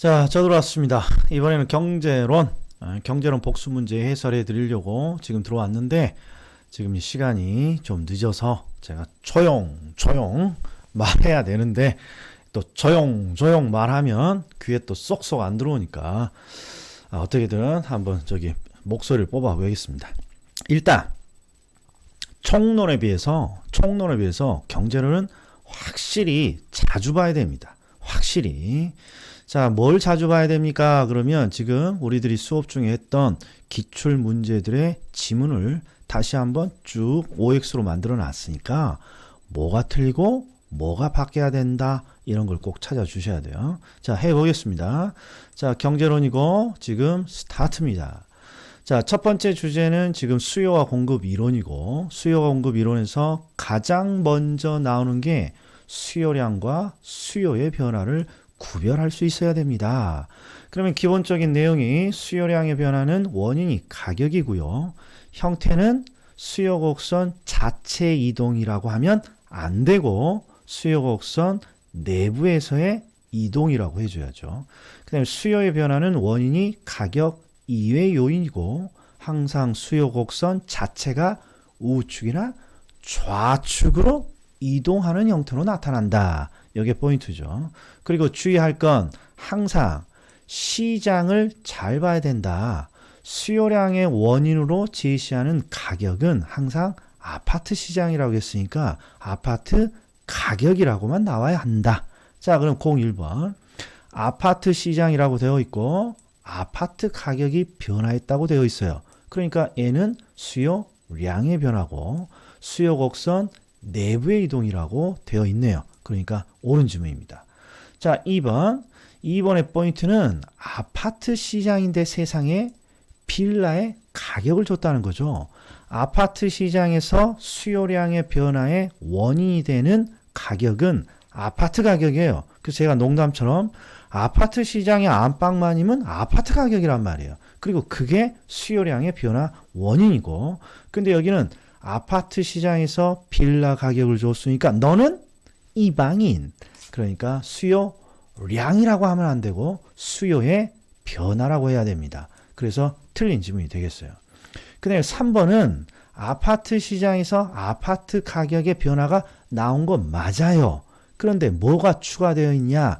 자, 저 들어왔습니다. 이번에는 경제론, 아, 경제론 복수 문제 해설해 드리려고 지금 들어왔는데 지금 이 시간이 좀 늦어서 제가 조용, 조용 말해야 되는데 또 조용, 조용 말하면 귀에 또 쏙쏙 안 들어오니까 아, 어떻게든 한번 저기 목소리를 뽑아 보겠습니다. 일단 총론에 비해서 총론에 비해서 경제론은 확실히 자주 봐야 됩니다. 확실히. 자, 뭘 자주 봐야 됩니까? 그러면 지금 우리들이 수업 중에 했던 기출 문제들의 지문을 다시 한번 쭉 OX로 만들어 놨으니까 뭐가 틀리고 뭐가 바뀌어야 된다. 이런 걸 꼭 찾아주셔야 돼요. 자, 해보겠습니다. 자, 경제론이고 지금 스타트입니다. 자, 첫 번째 주제는 지금 수요와 공급 이론이고 수요와 공급 이론에서 가장 먼저 나오는 게 수요량과 수요의 변화를 구별할 수 있어야 됩니다. 그러면 기본적인 내용이 수요량의 변화는 원인이 가격이고요. 형태는 수요 곡선 자체 이동이라고 하면 안 되고 수요 곡선 내부에서의 이동이라고 해줘야죠. 그 다음에 수요의 변화는 원인이 가격 이외 요인이고 항상 수요 곡선 자체가 우측이나 좌측으로 이동하는 형태로 나타난다. 이게 포인트죠. 그리고 주의할 건 항상 시장을 잘 봐야 된다. 수요량의 원인으로 제시하는 가격은 항상 아파트 시장이라고 했으니까 아파트 가격이라고만 나와야 한다. 자, 그럼 01번. 아파트 시장이라고 되어 있고 아파트 가격이 변화했다고 되어 있어요. 그러니까 얘는 수요량의 변화고 수요 곡선 내부의 이동이라고 되어 있네요. 그러니까 옳은 질문입니다. 자, 2번. 2번의 포인트는 아파트 시장인데 세상에 빌라의 가격을 줬다는 거죠. 아파트 시장에서 수요량의 변화의 원인이 되는 가격은 아파트 가격이에요. 그래서 제가 농담처럼 아파트 시장의 안방만이면 아파트 가격이란 말이에요. 그리고 그게 수요량의 변화 원인이고, 근데 여기는 아파트 시장에서 빌라 가격을 줬으니까 너는 이방인. 그러니까 수요량이라고 하면 안 되고 수요의 변화라고 해야 됩니다. 그래서 틀린 지문이 되겠어요. 그 다음에 3번은 아파트 시장에서 아파트 가격의 변화가 나온 건 맞아요. 그런데 뭐가 추가되어 있냐?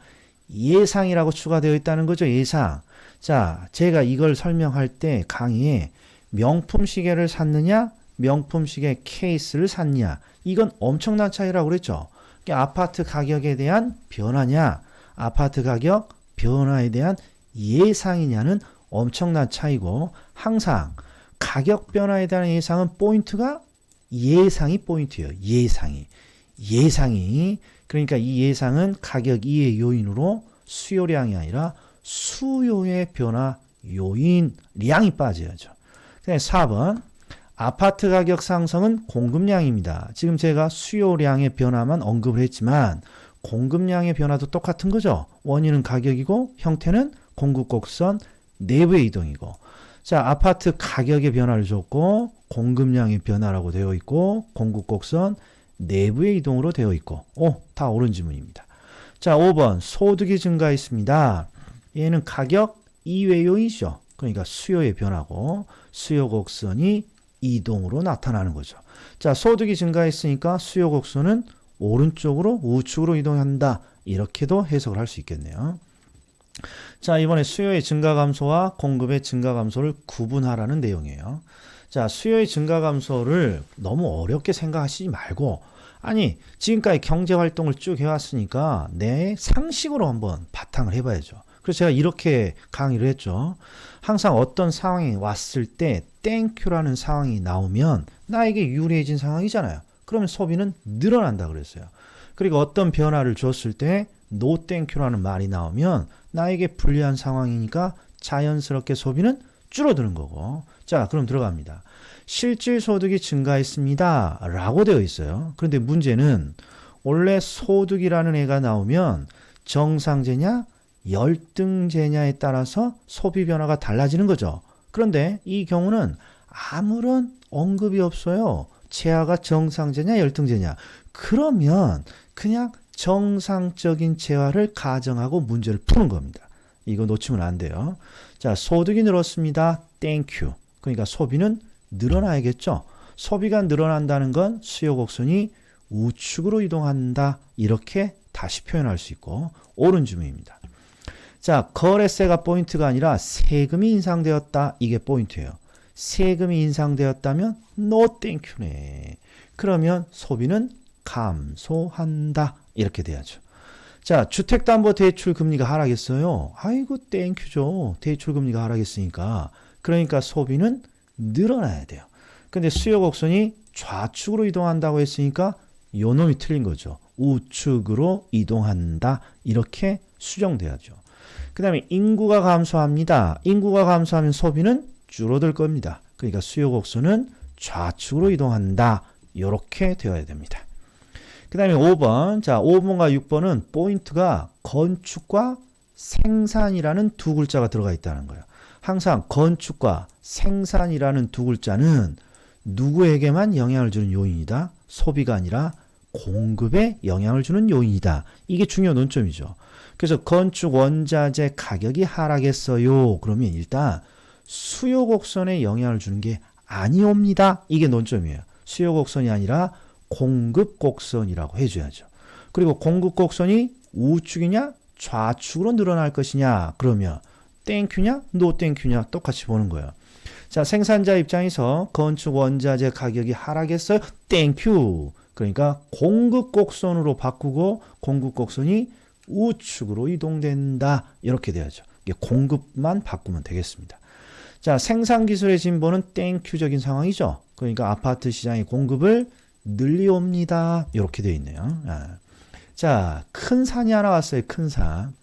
예상이라고 추가되어 있다는 거죠. 예상. 자, 제가 이걸 설명할 때 강의에 명품 시계를 샀느냐? 명품 시계 케이스를 샀냐? 이건 엄청난 차이라고 그랬죠. 아파트 가격에 대한 변화냐? 아파트 가격 변화에 대한 예상이냐는 엄청난 차이고 항상 가격 변화에 대한 예상은 포인트가 예상이 포인트예요. 예상이. 예상이. 그러니까 이 예상은 가격 이의 요인으로 수요량이 아니라 수요의 변화 요인 량이 빠져야죠. 4번. 아파트 가격 상승은 공급량입니다. 지금 제가 수요량의 변화만 언급을 했지만 공급량의 변화도 똑같은 거죠. 원인은 가격이고 형태는 공급 곡선 내부의 이동이고 자, 아파트 가격의 변화를 줬고 공급량의 변화라고 되어 있고 공급 곡선 내부의 이동으로 되어 있고 오, 다 옳은 질문입니다. 자, 5번 소득이 증가했습니다. 얘는 가격 이외 요인이죠. 그러니까 수요의 변화고 수요 곡선이 이동으로 나타나는 거죠. 자, 소득이 증가했으니까 수요 곡선은 오른쪽으로 우측으로 이동한다. 이렇게도 해석을 할 수 있겠네요. 자, 이번에 수요의 증가 감소와 공급의 증가 감소를 구분하라는 내용이에요. 자, 수요의 증가 감소를 너무 어렵게 생각하시지 말고 아니, 지금까지 경제 활동을 쭉 해왔으니까 내 상식으로 한번 바탕을 해봐야죠. 그래서 제가 이렇게 강의를 했죠. 항상 어떤 상황이 왔을 때 땡큐라는 상황이 나오면 나에게 유리해진 상황이잖아요. 그러면 소비는 늘어난다 그랬어요. 그리고 어떤 변화를 줬을 때 노 땡큐라는 말이 나오면 나에게 불리한 상황이니까 자연스럽게 소비는 줄어드는 거고. 자, 그럼 들어갑니다. 실질 소득이 증가했습니다. 라고 되어 있어요. 그런데 문제는 원래 소득이라는 애가 나오면 정상제냐 열등제냐에 따라서 소비 변화가 달라지는 거죠. 그런데 이 경우는 아무런 언급이 없어요. 체하가 정상제냐 열등제냐. 그러면 그냥 정상적인 재화를 가정하고 문제를 푸는 겁니다. 이거 놓치면 안 돼요. 자, 소득이 늘었습니다. 땡큐. 그러니까 소비는 늘어나야겠죠. 소비가 늘어난다는 건 수요 곡선이 우측으로 이동한다. 이렇게 다시 표현할 수 있고 옳은 주문입니다. 자, 거래세가 포인트가 아니라 세금이 인상되었다. 이게 포인트예요. 세금이 인상되었다면 no 땡큐네. 그러면 소비는 감소한다. 이렇게 돼야죠. 자, 주택담보대출 금리가 하락했어요. 아이고 땡큐죠. 대출 금리가 하락했으니까. 그러니까 소비는 늘어나야 돼요. 근데 수요 곡선이 좌측으로 이동한다고 했으니까 요 놈이 틀린 거죠. 우측으로 이동한다. 이렇게 수정돼야죠. 그 다음에 인구가 감소합니다. 인구가 감소하면 소비는 줄어들 겁니다. 그러니까 수요 곡선은 좌측으로 이동한다. 이렇게 되어야 됩니다. 그 다음에 5번. 자, 5번과 6번은 포인트가 건축과 생산이라는 두 글자가 들어가 있다는 거예요. 항상 건축과 생산이라는 두 글자는 누구에게만 영향을 주는 요인이다. 소비가 아니라 공급에 영향을 주는 요인이다. 이게 중요 논점이죠. 그래서 건축 원자재 가격이 하락했어요. 그러면 일단 수요 곡선에 영향을 주는 게 아니옵니다. 이게 논점이에요. 수요 곡선이 아니라 공급 곡선이라고 해줘야죠. 그리고 공급 곡선이 우측이냐 좌측으로 늘어날 것이냐 그러면 땡큐냐 노 땡큐냐 똑같이 보는 거예요. 자 생산자 입장에서 건축 원자재 가격이 하락했어요. 땡큐. 그러니까 공급 곡선으로 바꾸고 공급 곡선이 우측으로 이동된다. 이렇게 돼야죠. 이게 공급만 바꾸면 되겠습니다. 자, 생산 기술의 진보는 땡큐적인 상황이죠. 그러니까 아파트 시장의 공급을 늘리옵니다. 이렇게 되어 있네요. 아. 자, 큰 산이 하나 왔어요. 큰 산.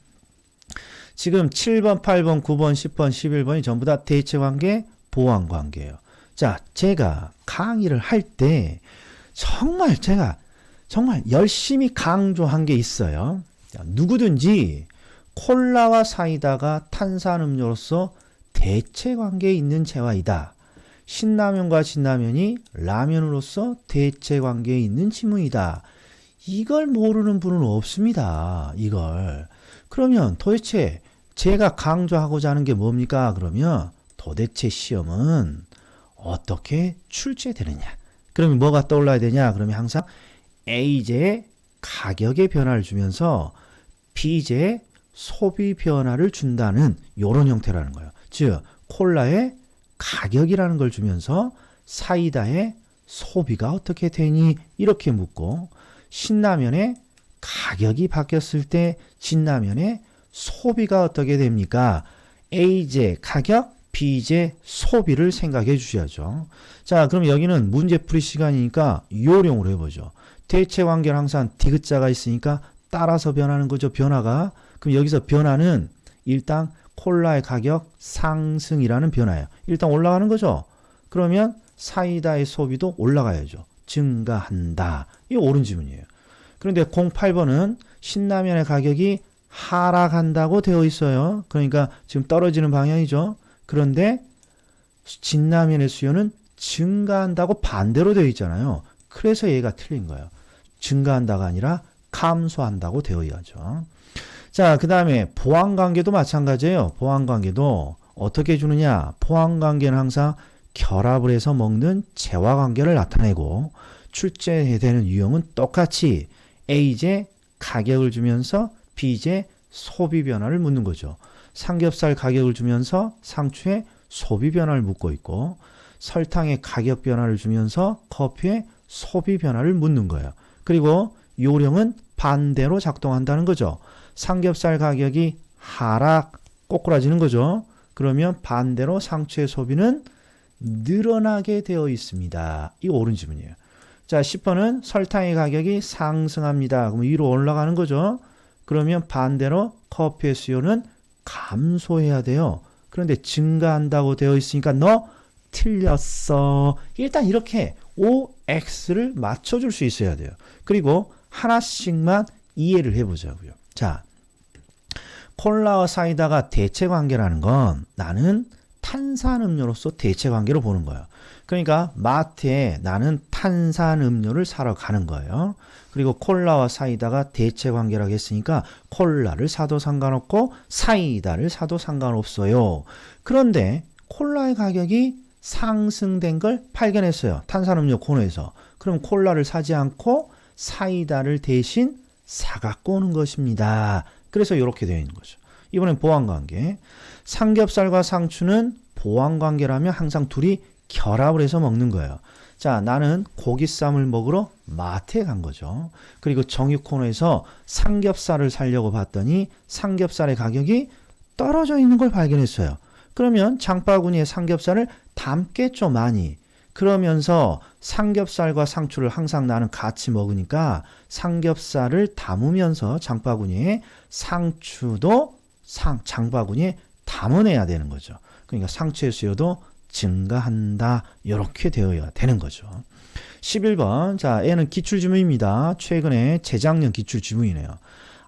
지금 7번, 8번, 9번, 10번, 11번이 전부 다 대체 관계, 보완 관계예요. 자, 제가 강의를 할 때 정말 제가 정말 열심히 강조한 게 있어요. 자, 누구든지 콜라와 사이다가 탄산음료로서 대체 관계에 있는 재화이다. 신라면과 진라면이 라면으로서 대체 관계에 있는 지문이다. 이걸 모르는 분은 없습니다. 이걸. 그러면 도대체 제가 강조하고자 하는 게 뭡니까? 그러면 도대체 시험은 어떻게 출제되느냐? 그러면 뭐가 떠올라야 되냐? 그러면 항상 A제의 가격의 변화를 주면서 B제의 소비 변화를 준다는 이런 형태라는 거예요. 즉, 콜라의 가격이라는 걸 주면서 사이다의 소비가 어떻게 되니? 이렇게 묻고 신라면의 가격이 바뀌었을 때 진라면의 소비가 어떻게 됩니까? A제 가격, B제 소비를 생각해 주셔야죠. 자, 그럼 여기는 문제풀이 시간이니까 요령으로 해보죠. 대체 관계는 항상 디귿자가 있으니까 따라서 변하는 거죠. 변화가. 그럼 여기서 변화는 일단 콜라의 가격 상승이라는 변화예요. 일단 올라가는 거죠. 그러면 사이다의 소비도 올라가야죠. 증가한다. 이게 옳은 지문이에요. 그런데 08번은 신라면의 가격이 하락한다고 되어 있어요. 그러니까 지금 떨어지는 방향이죠. 그런데 진라면의 수요는 증가한다고 반대로 되어 있잖아요. 그래서 얘가 틀린 거예요. 증가한다가 아니라 감소한다고 되어 있죠. 자, 그 다음에 보완관계도 마찬가지예요. 보완관계도 어떻게 주느냐? 보완관계는 항상 결합을 해서 먹는 재화 관계를 나타내고 출제되는 유형은 똑같이 A제 가격을 주면서 B제 소비 변화를 묻는 거죠. 삼겹살 가격을 주면서 상추의 소비 변화를 묻고 있고 설탕의 가격 변화를 주면서 커피의 소비 변화를 묻는 거예요. 그리고 요령은 반대로 작동한다는 거죠. 삼겹살 가격이 하락 꼬꾸라지는 거죠. 그러면 반대로 상추의 소비는 늘어나게 되어 있습니다. 이 옳은 지문이에요. 자, 10번은 설탕의 가격이 상승합니다. 그럼 위로 올라가는 거죠. 그러면 반대로 커피의 수요는 감소해야 돼요. 그런데 증가한다고 되어 있으니까 너 틀렸어. 일단 이렇게 OX를 맞춰줄 수 있어야 돼요. 그리고 하나씩만 이해를 해보자고요. 자, 콜라와 사이다가 대체 관계라는 건 나는 탄산음료로서 대체 관계로 보는 거예요. 그러니까 마트에 나는 탄산 음료를 사러 가는 거예요. 그리고 콜라와 사이다가 대체 관계라고 했으니까 콜라를 사도 상관없고 사이다를 사도 상관없어요. 그런데 콜라의 가격이 상승된 걸 발견했어요. 탄산음료 코너에서. 그럼 콜라를 사지 않고 사이다를 대신 사갖고 오는 것입니다. 그래서 이렇게 되어 있는 거죠. 이번엔 보완관계. 삼겹살과 상추는 보완관계라면 항상 둘이 결합을 해서 먹는 거예요. 자, 나는 고기쌈을 먹으러 마트에 간 거죠. 그리고 정육 코너에서 삼겹살을 사려고 봤더니 삼겹살의 가격이 떨어져 있는 걸 발견했어요. 그러면 장바구니에 삼겹살을 담겠죠, 많이. 그러면서 삼겹살과 상추를 항상 나는 같이 먹으니까 삼겹살을 담으면서 장바구니에 상추도 상, 장바구니에 담아내야 되는 거죠. 그러니까 상추의 수요도 증가한다. 이렇게 되어야 되는 거죠. 11번. 자, 얘는 기출지문입니다. 최근에 재작년 기출지문이네요.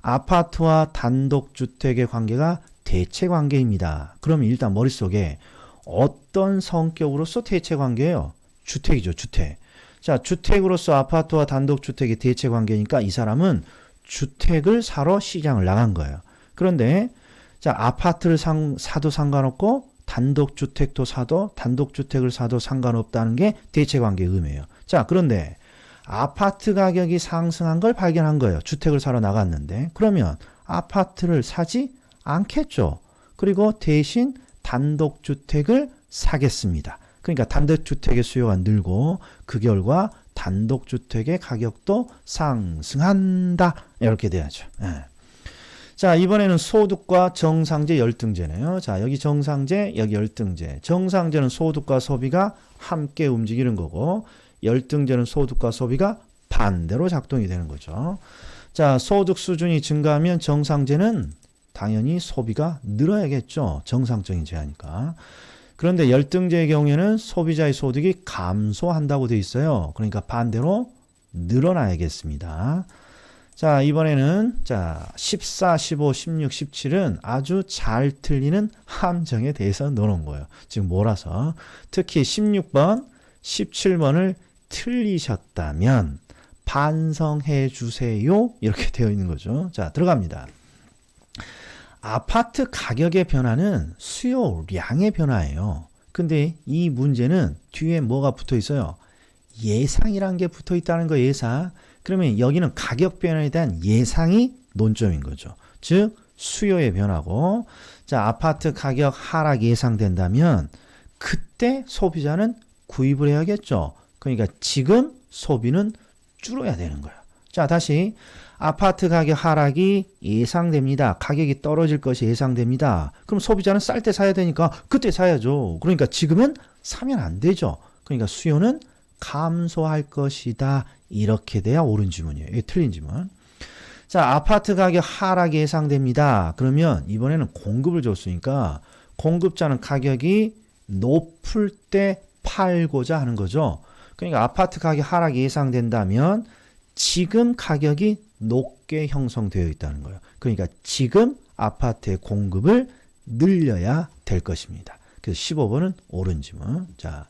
아파트와 단독주택의 관계가 대체 관계입니다. 그러면 일단 머릿속에 어떤 성격으로서 대체 관계예요? 주택이죠, 주택. 자, 주택으로서 아파트와 단독주택의 대체 관계니까 이 사람은 주택을 사러 시장을 나간 거예요. 그런데 자, 아파트를 상, 사도 상관없고 단독주택도 사도 단독주택을 사도 상관없다는 게 대체 관계의 의미예요. 자, 그런데 아파트 가격이 상승한 걸 발견한 거예요. 주택을 사러 나갔는데. 그러면 아파트를 사지 않겠죠. 그리고 대신 단독주택을 사겠습니다. 그러니까 단독주택의 수요가 늘고 그 결과 단독주택의 가격도 상승한다. 이렇게 돼야죠. 예. 자, 이번에는 소득과 정상제 열등제네요. 자, 여기 정상제, 여기 열등제. 정상제는 소득과 소비가 함께 움직이는 거고, 열등제는 소득과 소비가 반대로 작동이 되는 거죠. 자, 소득 수준이 증가하면 정상제는 당연히 소비가 늘어야겠죠. 정상적인 제하니까. 그런데 열등제의 경우에는 소비자의 소득이 감소한다고 돼 있어요. 그러니까 반대로 늘어나야겠습니다. 자, 이번에는 자, 14, 15, 16, 17은 아주 잘 틀리는 함정에 대해서 넣어놓은 거예요. 지금 몰아서. 특히 16번, 17번을 틀리셨다면 반성해 주세요. 이렇게 되어 있는 거죠. 자, 들어갑니다. 아파트 가격의 변화는 수요량의 변화예요. 근데 이 문제는 뒤에 뭐가 붙어 있어요? 예상이란 게 붙어 있다는 거 예상. 그러면 여기는 가격 변화에 대한 예상이 논점인 거죠. 즉 수요의 변화고 자 아파트 가격 하락 예상된다면 그때 소비자는 구입을 해야겠죠. 그러니까 지금 소비는 줄어야 되는 거예요. 자 다시 아파트 가격 하락이 예상됩니다. 가격이 떨어질 것이 예상됩니다. 그럼 소비자는 쌀 때 사야 되니까 그때 사야죠. 그러니까 지금은 사면 안 되죠. 그러니까 수요는 감소할 것이다. 이렇게 돼야 옳은 지문이에요. 이게 틀린 지문. 자, 아파트 가격 하락 예상됩니다. 그러면 이번에는 공급을 줬으니까 공급자는 가격이 높을 때 팔고자 하는 거죠. 그러니까 아파트 가격 하락 예상된다면 지금 가격이 높게 형성되어 있다는 거예요. 그러니까 지금 아파트의 공급을 늘려야 될 것입니다. 그래서 15번은 옳은 지문. 자,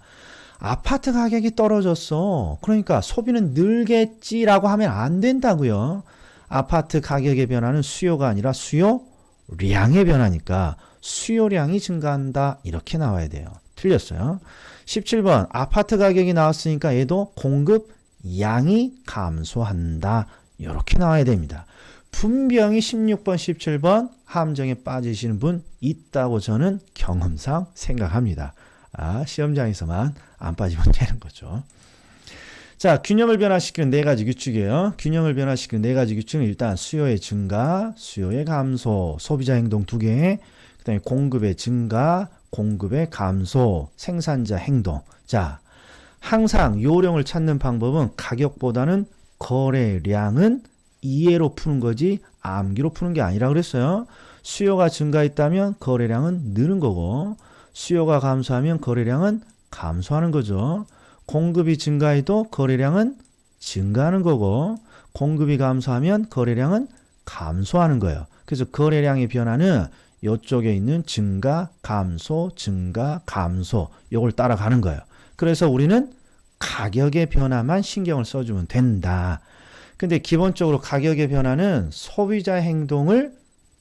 아파트 가격이 떨어졌어. 그러니까 소비는 늘겠지라고 하면 안 된다고요. 아파트 가격의 변화는 수요가 아니라 수요량의 변화니까 수요량이 증가한다. 이렇게 나와야 돼요. 틀렸어요. 17번 아파트 가격이 나왔으니까 얘도 공급 양이 감소한다. 이렇게 나와야 됩니다. 분명히 16번, 17번 함정에 빠지시는 분 있다고 저는 경험상 생각합니다. 아, 시험장에서만 안 빠지면 되는 거죠. 자, 균형을 변화시키는 네 가지 규칙이에요. 균형을 변화시키는 네 가지 규칙은 일단 수요의 증가, 수요의 감소, 소비자 행동 두 개, 그 다음에 공급의 증가, 공급의 감소, 생산자 행동. 자, 항상 요령을 찾는 방법은 가격보다는 거래량은 이해로 푸는 거지 암기로 푸는 게 아니라 그랬어요. 수요가 증가했다면 거래량은 느는 거고 수요가 감소하면 거래량은 감소하는 거죠. 공급이 증가해도 거래량은 증가하는 거고 공급이 감소하면 거래량은 감소하는 거예요. 그래서 거래량의 변화는 이쪽에 있는 증가, 감소, 증가, 감소 요걸 따라가는 거예요. 그래서 우리는 가격의 변화만 신경을 써주면 된다. 근데 기본적으로 가격의 변화는 소비자 행동을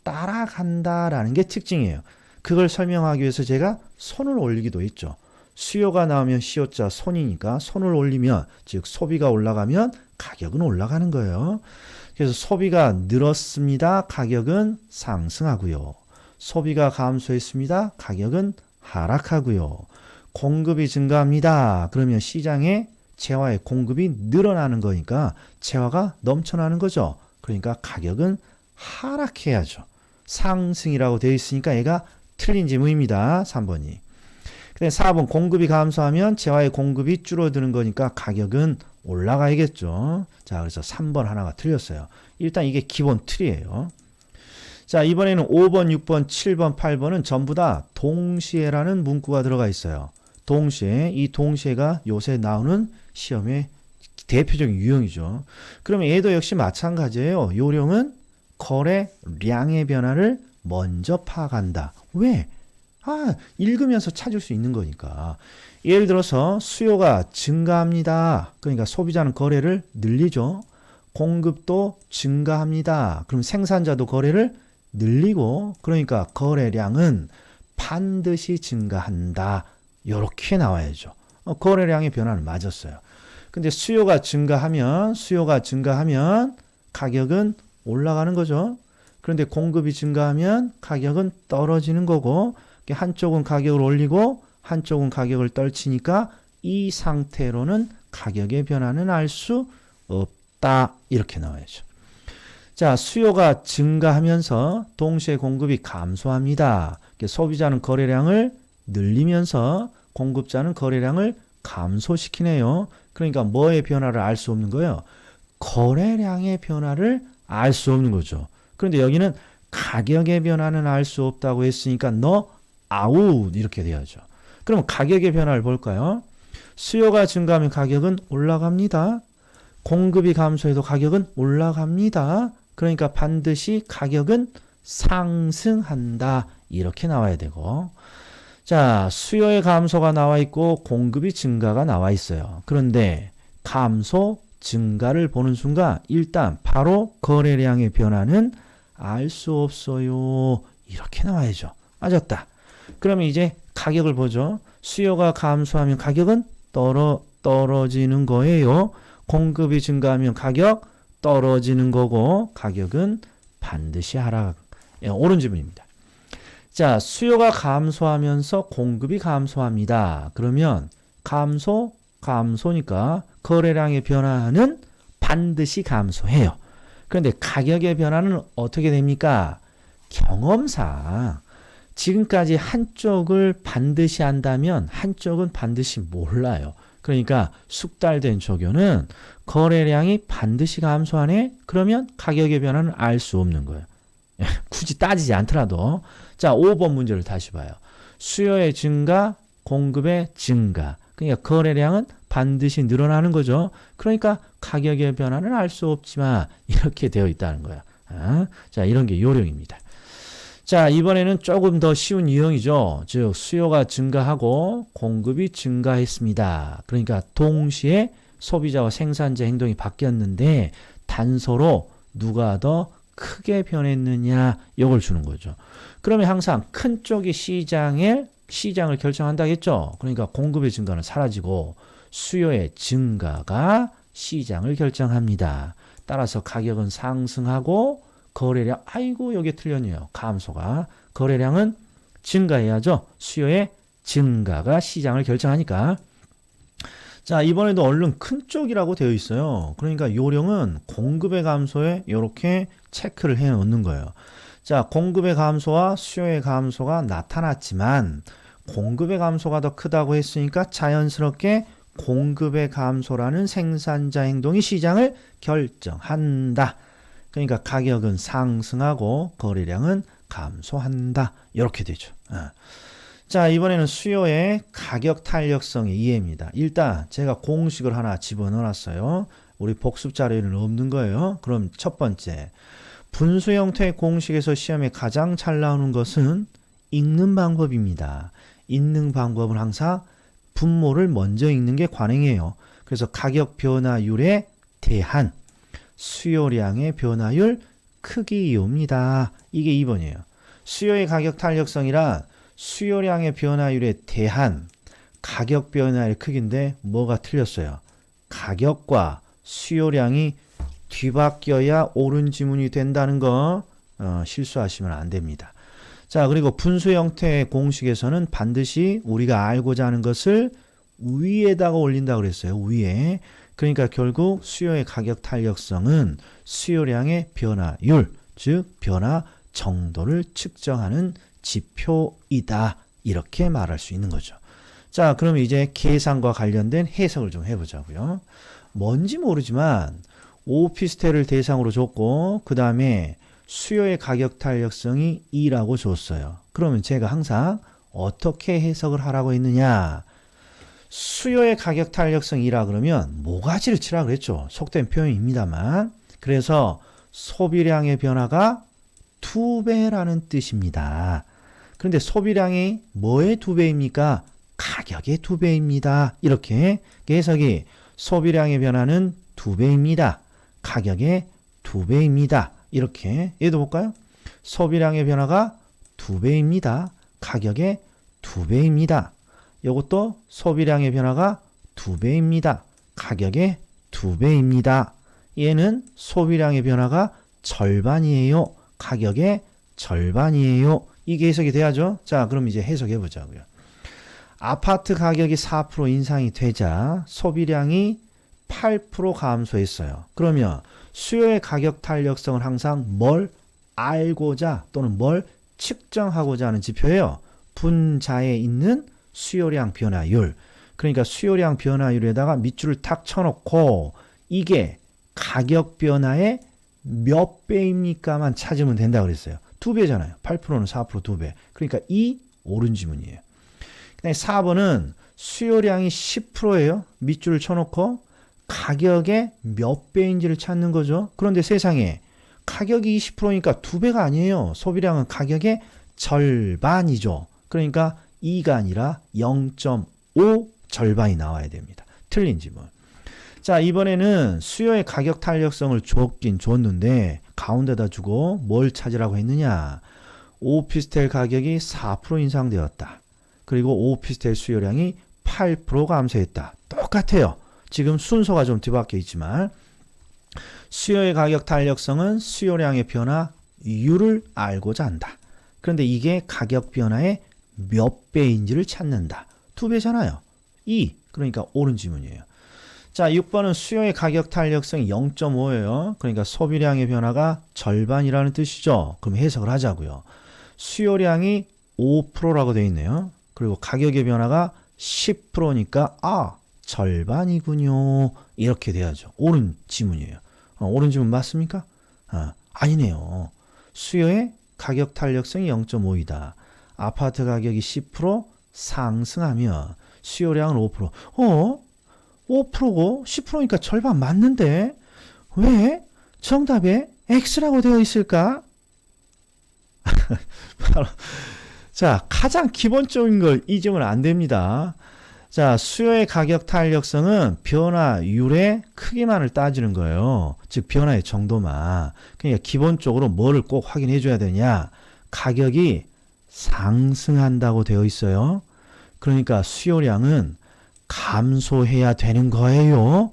따라간다라는 게 특징이에요. 그걸 설명하기 위해서 제가 손을 올리기도 했죠. 수요가 나오면 시효자 손이니까 손을 올리면 즉 소비가 올라가면 가격은 올라가는 거예요. 그래서 소비가 늘었습니다. 가격은 상승하고요. 소비가 감소했습니다. 가격은 하락하고요. 공급이 증가합니다. 그러면 시장에 재화의 공급이 늘어나는 거니까 재화가 넘쳐나는 거죠. 그러니까 가격은 하락해야죠. 상승이라고 되어 있으니까 얘가 틀린 지문입니다. 3번이. 근데 4번 공급이 감소하면 재화의 공급이 줄어드는 거니까 가격은 올라가야겠죠. 자, 그래서 3번 하나가 틀렸어요. 일단 이게 기본 틀이에요. 자, 이번에는 5번, 6번, 7번, 8번은 전부 다 동시에라는 문구가 들어가 있어요. 동시에, 이 동시에가 요새 나오는 시험의 대표적인 유형이죠. 그러면 얘도 역시 마찬가지예요. 요령은 거래량의 변화를 먼저 파악한다. 왜? 아, 읽으면서 찾을 수 있는 거니까. 예를 들어서 수요가 증가합니다. 그러니까 소비자는 거래를 늘리죠. 공급도 증가합니다. 그럼 생산자도 거래를 늘리고 그러니까 거래량은 반드시 증가한다. 이렇게 나와야죠. 어, 거래량의 변화는 맞았어요. 근데 수요가 증가하면 수요가 증가하면 가격은 올라가는 거죠. 그런데 공급이 증가하면 가격은 떨어지는 거고 한쪽은 가격을 올리고 한쪽은 가격을 떨치니까 이 상태로는 가격의 변화는 알 수 없다. 이렇게 나와야죠. 자, 수요가 증가하면서 동시에 공급이 감소합니다. 소비자는 거래량을 늘리면서 공급자는 거래량을 감소시키네요. 그러니까 뭐의 변화를 알 수 없는 거예요? 거래량의 변화를 알 수 없는 거죠. 그런데 여기는 가격의 변화는 알 수 없다고 했으니까 너 아웃 이렇게 돼야죠. 그럼 가격의 변화를 볼까요? 수요가 증가하면 가격은 올라갑니다. 공급이 감소해도 가격은 올라갑니다. 그러니까 반드시 가격은 상승한다. 이렇게 나와야 되고. 자, 수요의 감소가 나와 있고 공급이 증가가 나와 있어요. 그런데 감소, 증가를 보는 순간 일단 바로 거래량의 변화는 알 수 없어요. 이렇게 나와야죠. 맞았다. 그러면 이제 가격을 보죠. 수요가 감소하면 가격은 떨어, 떨어지는 거예요. 공급이 증가하면 가격 떨어지는 거고 가격은 반드시 하락. 예, 옳은 질문입니다. 자, 수요가 감소하면서 공급이 감소합니다. 그러면 감소, 감소니까 거래량의 변화는 반드시 감소해요. 그런데 가격의 변화는 어떻게 됩니까? 경험상 지금까지 한쪽을 반드시 한다면 한쪽은 반드시 몰라요. 그러니까 숙달된 조교는 거래량이 반드시 감소하네? 그러면 가격의 변화는 알 수 없는 거예요. 굳이 따지지 않더라도. 자, 5번 문제를 다시 봐요. 수요의 증가, 공급의 증가. 그러니까 거래량은 반드시 늘어나는 거죠. 그러니까 가격의 변화는 알 수 없지만 이렇게 되어 있다는 거야. 아, 자, 이런 게 요령입니다. 자, 이번에는 조금 더 쉬운 유형이죠. 즉, 수요가 증가하고 공급이 증가했습니다. 그러니까 동시에 소비자와 생산자 행동이 바뀌었는데 단서로 누가 더 크게 변했느냐 이걸 주는 거죠. 그러면 항상 큰 쪽이 시장의 시장을 결정한다겠죠. 그러니까 공급의 증가는 사라지고 수요의 증가가 시장을 결정합니다. 따라서 가격은 상승하고 거래량 아이고 여기 틀렸네요. 감소가 거래량은 증가해야죠. 수요의 증가가 시장을 결정하니까. 자 이번에도 얼른 큰 쪽이라고 되어 있어요. 그러니까 요령은 공급의 감소에 이렇게 체크를 해 놓는 거예요. 자 공급의 감소와 수요의 감소가 나타났지만 공급의 감소가 더 크다고 했으니까 자연스럽게 공급의 감소라는 생산자 행동이 시장을 결정한다. 그러니까 가격은 상승하고 거래량은 감소한다. 이렇게 되죠. 어. 자, 이번에는 수요의 가격 탄력성의 이해입니다. 일단 제가 공식을 하나 집어넣어 놨어요. 우리 복습 자료에는 없는 거예요. 그럼 첫 번째. 분수 형태의 공식에서 시험에 가장 잘 나오는 것은 읽는 방법입니다. 읽는 방법은 항상 분모를 먼저 읽는 게 관행이에요. 그래서 가격 변화율에 대한 수요량의 변화율 크기입니다. 이게 2번이에요. 수요의 가격 탄력성이란 수요량의 변화율에 대한 가격 변화의 크기인데 뭐가 틀렸어요? 가격과 수요량이 뒤바뀌어야 옳은 지문이 된다는 거 어, 실수하시면 안 됩니다. 자, 그리고 분수 형태의 공식에서는 반드시 우리가 알고자 하는 것을 위에다가 올린다 그랬어요. 위에. 그러니까 결국 수요의 가격 탄력성은 수요량의 변화율, 즉 변화 정도를 측정하는 지표이다. 이렇게 말할 수 있는 거죠. 자, 그럼 이제 계산과 관련된 해석을 좀 해보자고요. 뭔지 모르지만 오피스텔을 대상으로 줬고 그 다음에 수요의 가격 탄력성이 2라고 줬어요. 그러면 제가 항상 어떻게 해석을 하라고 했느냐? 수요의 가격 탄력성 2라 그러면 모가지를 치라 그랬죠. 속된 표현입니다만. 그래서 소비량의 변화가 두 배라는 뜻입니다. 그런데 소비량이 뭐의 두 배입니까? 가격의 두 배입니다. 이렇게 해석이 소비량의 변화는 두 배입니다. 가격의 두 배입니다. 이렇게 얘도 볼까요? 소비량의 변화가 두 배입니다. 가격의 두 배입니다. 이것도 소비량의 변화가 두 배입니다. 가격의 두 배입니다. 얘는 소비량의 변화가 절반이에요. 가격의 절반이에요. 이게 해석이 돼야죠. 자, 그럼 이제 해석해 보자고요. 아파트 가격이 4% 인상이 되자 소비량이 8% 감소했어요. 그러면 수요의 가격 탄력성을 항상 뭘 알고자 또는 뭘 측정하고자 하는 지표예요. 분자에 있는 수요량 변화율. 그러니까 수요량 변화율에다가 밑줄을 탁 쳐놓고 이게 가격 변화의 몇 배입니까만 찾으면 된다 그랬어요. 두 배잖아요. 8%는 4%두 배. 그러니까 이 옳은 지문이에요. 그다음에 4번은 수요량이 10%예요. 밑줄을 쳐놓고 가격의 몇 배인지를 찾는 거죠. 그런데 세상에 가격이 20%니까 두 배가 아니에요. 소비량은 가격의 절반이죠. 그러니까 2가 아니라 0.5 절반이 나와야 됩니다. 틀린 지문. 자, 이번에는 수요의 가격 탄력성을 줬긴 줬는데 가운데다 주고 뭘 찾으라고 했느냐? 오피스텔 가격이 4% 인상되었다. 그리고 오피스텔 수요량이 8% 감소했다. 똑같아요. 지금 순서가 좀 뒤바뀌어 있지만 수요의 가격 탄력성은 수요량의 변화율을 알고자 한다. 그런데 이게 가격 변화의 몇 배인지를 찾는다. 두 배잖아요. 2. 그러니까 옳은 지문이에요. 자, 6번은 수요의 가격 탄력성이 0.5예요. 그러니까 소비량의 변화가 절반이라는 뜻이죠. 그럼 해석을 하자고요. 수요량이 5%라고 되어 있네요. 그리고 가격의 변화가 10%니까 아, 절반이군요. 이렇게 돼야죠. 옳은 지문이에요. 어, 옳은 지문 맞습니까? 아, 아니네요. 수요의 가격 탄력성이 0.5이다. 아파트 가격이 10% 상승하면 수요량은 5%. 어? 5%고 10%니까 절반 맞는데 왜 정답에 X라고 되어 있을까? 바로 자, 가장 기본적인 걸 잊으면 안 됩니다. 자, 수요의 가격 탄력성은 변화율의 크기만을 따지는 거예요. 즉, 변화의 정도만. 그러니까 기본적으로 뭐를 꼭 확인해 줘야 되냐? 가격이 상승한다고 되어 있어요. 그러니까 수요량은 감소해야 되는 거예요.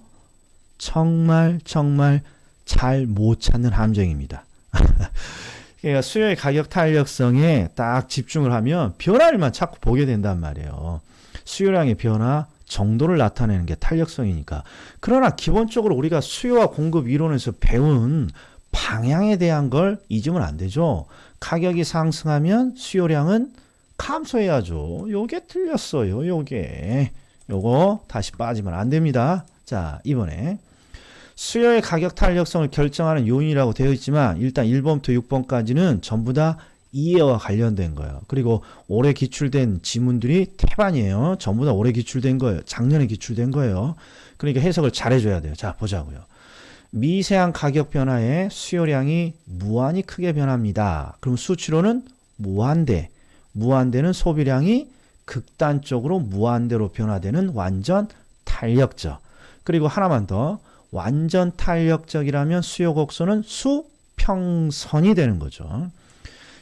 정말, 정말 잘 못 찾는 함정입니다. 그러니까 수요의 가격 탄력성에 딱 집중을 하면 변화를만 자꾸 보게 된단 말이에요. 수요량의 변화 정도를 나타내는 게 탄력성이니까. 그러나 기본적으로 우리가 수요와 공급 이론에서 배운 방향에 대한 걸 잊으면 안 되죠. 가격이 상승하면 수요량은 감소해야죠. 요게 틀렸어요. 요게. 요거 다시 빠지면 안 됩니다. 자, 이번에 수요의 가격 탄력성을 결정하는 요인이라고 되어 있지만 일단 1번부터 6번까지는 전부 다 이해와 관련된 거예요. 그리고 올해 기출된 지문들이 태반이에요. 전부 다 올해 기출된 거예요. 작년에 기출된 거예요. 그러니까 해석을 잘 해줘야 돼요. 자, 보자고요. 미세한 가격 변화에 수요량이 무한히 크게 변합니다. 그럼 수치로는 무한대. 무한대는 소비량이 극단적으로 무한대로 변화되는 완전 탄력적. 그리고 하나만 더 완전 탄력적이라면 수요 곡선은 수평선이 되는 거죠.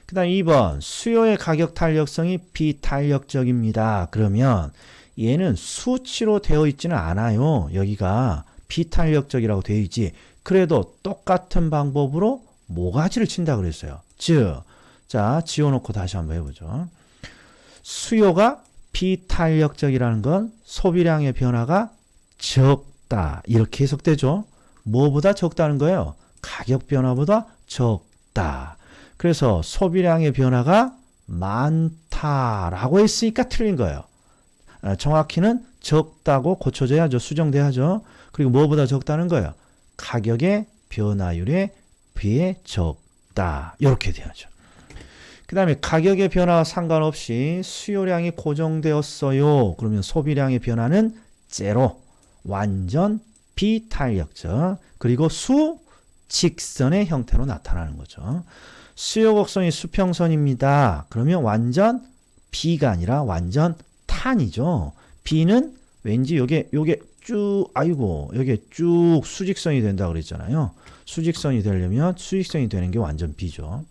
그 다음 2번 수요의 가격 탄력성이 비탄력적입니다. 그러면 얘는 수치로 되어 있지는 않아요. 여기가 비탄력적이라고 되어 있지. 그래도 똑같은 방법으로 모가지를 친다 그랬어요. 즉, 자 지워놓고 다시 한번 해보죠. 수요가 비탄력적이라는 건 소비량의 변화가 적다 이렇게 해석되죠. 뭐보다 적다는 거예요. 가격 변화보다 적다. 그래서 소비량의 변화가 많다라고 했으니까 틀린 거예요. 아, 정확히는 적다고 고쳐져야죠. 수정돼야죠. 그리고 뭐보다 적다는 거예요. 가격의 변화율에 비해 적다. 이렇게 돼야죠. 그 다음에 가격의 변화와 상관없이 수요량이 고정되었어요. 그러면 소비량의 변화는 제로. 완전 비탄력적. 그리고 수 직선의 형태로 나타나는 거죠. 수요 곡선이 수평선입니다. 그러면 완전 B가 아니라 완전 탄이죠. B는 왠지 요게 요게 쭉 아이고 여기 쭉 수직선이 된다 그랬잖아요. 수직선이 되려면 수직선이 되는 게 완전 B죠.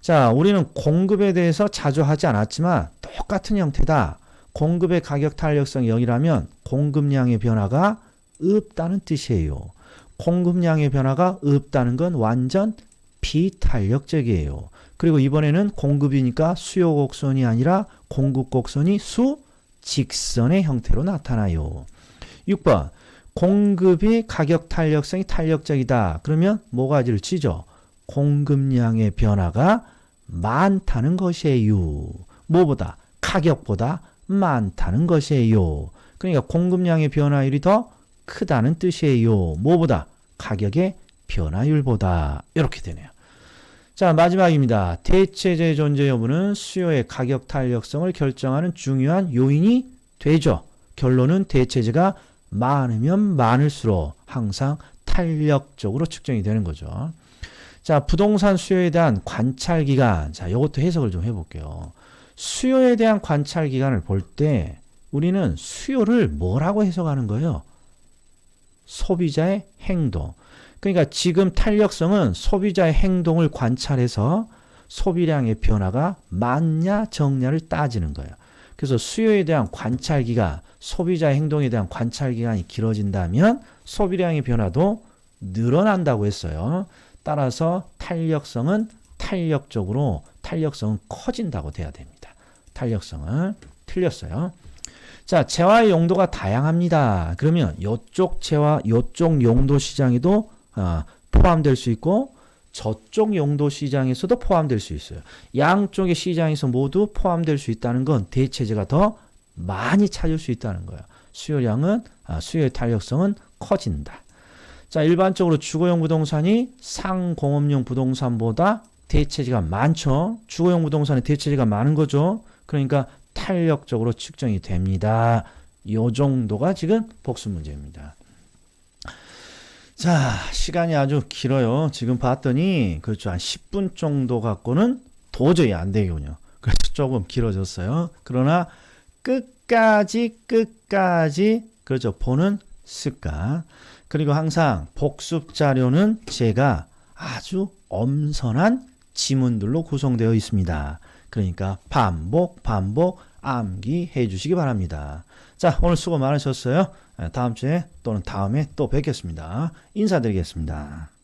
자, 우리는 공급에 대해서 자주 하지 않았지만 똑같은 형태다. 공급의 가격 탄력성이 0이라면 공급량의 변화가 없다는 뜻이에요. 공급량의 변화가 없다는 건 완전 비탄력적이에요. 그리고 이번에는 공급이니까 수요 곡선이 아니라 공급 곡선이 수 직선의 형태로 나타나요. 6번 공급이 가격 탄력성이 탄력적이다. 그러면 모가지를 치죠. 공급량의 변화가 많다는 것이에요. 뭐보다 가격보다 많다는 것이에요. 그러니까 공급량의 변화율이 더 크다는 뜻이에요. 뭐보다 가격의 변화율보다 이렇게 되네요. 자 마지막입니다. 대체제 존재 여부는 수요의 가격 탄력성을 결정하는 중요한 요인이 되죠. 결론은 대체제가 많으면 많을수록 항상 탄력적으로 측정이 되는 거죠. 자, 부동산 수요에 대한 관찰 기간. 자, 이것도 해석을 좀 해볼게요. 수요에 대한 관찰 기간을 볼 때 우리는 수요를 뭐라고 해석하는 거예요? 소비자의 행동. 그러니까 지금 탄력성은 소비자의 행동을 관찰해서 소비량의 변화가 많냐 적냐를 따지는 거예요. 그래서 수요에 대한 관찰 기간, 소비자의 행동에 대한 관찰 기간이 길어진다면 소비량의 변화도 늘어난다고 했어요. 따라서 탄력성은 탄력적으로 탄력성은 커진다고 돼야 됩니다. 탄력성은 틀렸어요. 자, 재화의 용도가 다양합니다. 그러면 이쪽 재화, 이쪽 용도 시장에도 어, 포함될 수 있고 저쪽 용도 시장에서도 포함될 수 있어요. 양쪽의 시장에서 모두 포함될 수 있다는 건 대체제가 더 많이 찾을 수 있다는 거예요. 수요량은 아, 수요의 탄력성은 커진다. 자, 일반적으로 주거용 부동산이 상공업용 부동산보다 대체제가 많죠. 주거용 부동산의 대체제가 많은 거죠. 그러니까 탄력적으로 측정이 됩니다. 요 정도가 지금 복수 문제입니다. 자, 시간이 아주 길어요. 지금 봤더니 그렇죠. 한 10분 정도 갖고는 도저히 안 되군요. 그래서 조금 길어졌어요. 그러나 끝까지 끝까지 그렇죠. 보는 습관. 그리고 항상 복습 자료는 제가 아주 엄선한 지문들로 구성되어 있습니다. 그러니까 반복 반복 암기해 주시기 바랍니다. 자, 오늘 수고 많으셨어요. 다음 주에 또는 다음에 또 뵙겠습니다. 인사드리겠습니다.